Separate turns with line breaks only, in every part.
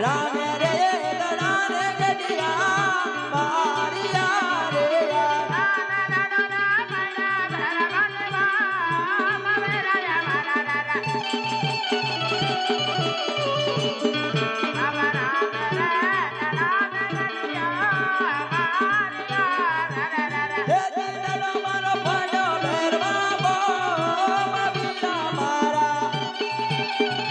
राम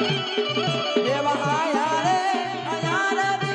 દેવા આયા રે આયા રે